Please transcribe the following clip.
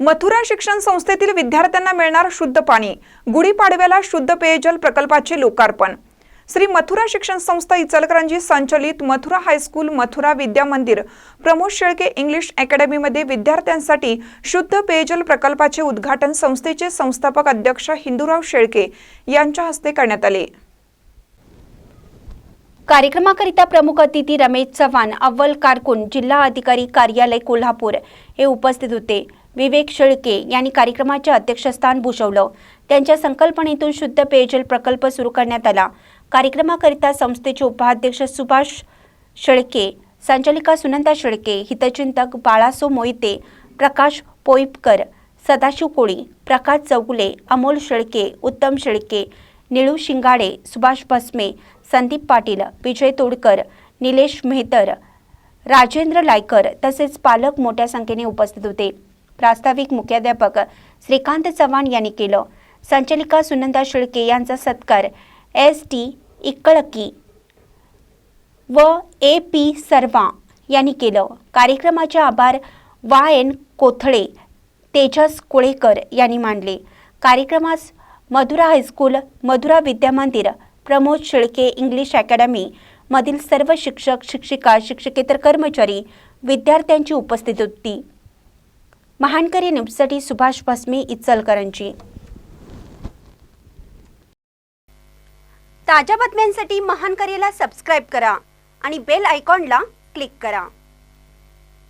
मथुरा शिक्षण संस्थेतील विद्यार्थ्यांना मिळणार शुद्ध पाणी. गुढीपाडव्याला शुद्ध पेयजल प्रकल्पाचे लोकार्पण. श्री मथुरा शिक्षण संस्था इचलकरंजी संचलित मथुरा हायस्कूल मथुरा विद्या मंदिर. प्रमोद शेळके इंग्लिश अकॅडमीमध्ये विद्यार्थ्यांसाठी शुद्ध पेयजल प्रकल्पाचे उद्घाटन संस्थेचे संस्थापक अध्यक्ष हिंदूराव शेळके यांच्या हस्ते करण्यात आले. कार्यक्रमाकरिता प्रमुख अतिथी रमेश चव्हाण अव्वल कारकून जिल्हा अधिकारी कार्यालय कोल्हापूर हे उपस्थित होते. विवेक शेळके यांनी कार्यक्रमाचे अध्यक्षस्थान भूषवलं. त्यांच्या संकल्पनेतून शुद्ध पेयजल प्रकल्प सुरू करण्यात आला. कार्यक्रमाकरिता संस्थेचे उपाध्यक्ष सुभाष शेळके संचालिका सुनंदा शेळके हितचिंतक बाळासो मोहिते प्रकाश पोईपकर सदाशिव कोळी प्रकाश चौगुले अमोल शेळके उत्तम शेळके निळू शिंगाडे सुभाष भस्मे संदीप पाटील विजय तोडकर निलेश मेहतर राजेंद्र लायकर तसेच पालक मोठ्या संख्येने उपस्थित होते. प्रास्ताविक मुख्याध्यापक श्रीकांत चव्हाण यांनी केलं. संचालिका सुनंदा शेळके यांचा सत्कार एस टी इक्कळकी व ए पी सर्वा यांनी केलं. कार्यक्रमाचे आभार वाय एन कोथळे तेजस कोळेकर यांनी मांडले कार्यक्रमास Madhura high school Madhura Vidyamandir Pramod Shelke English academy मधील सर्व शिक्षक शिक्षिका शिक्षकेतर कर्मचारी विद्यार्थ्यांची उपस्थिती होती. महानकरी न्यूजसाठी सुभाष भस्मी इचलकरंजी. ताज्या बातम्यांसाठी महानकरीला सबस्क्राईब करा आणि बेल आयकॉनला क्लिक करा.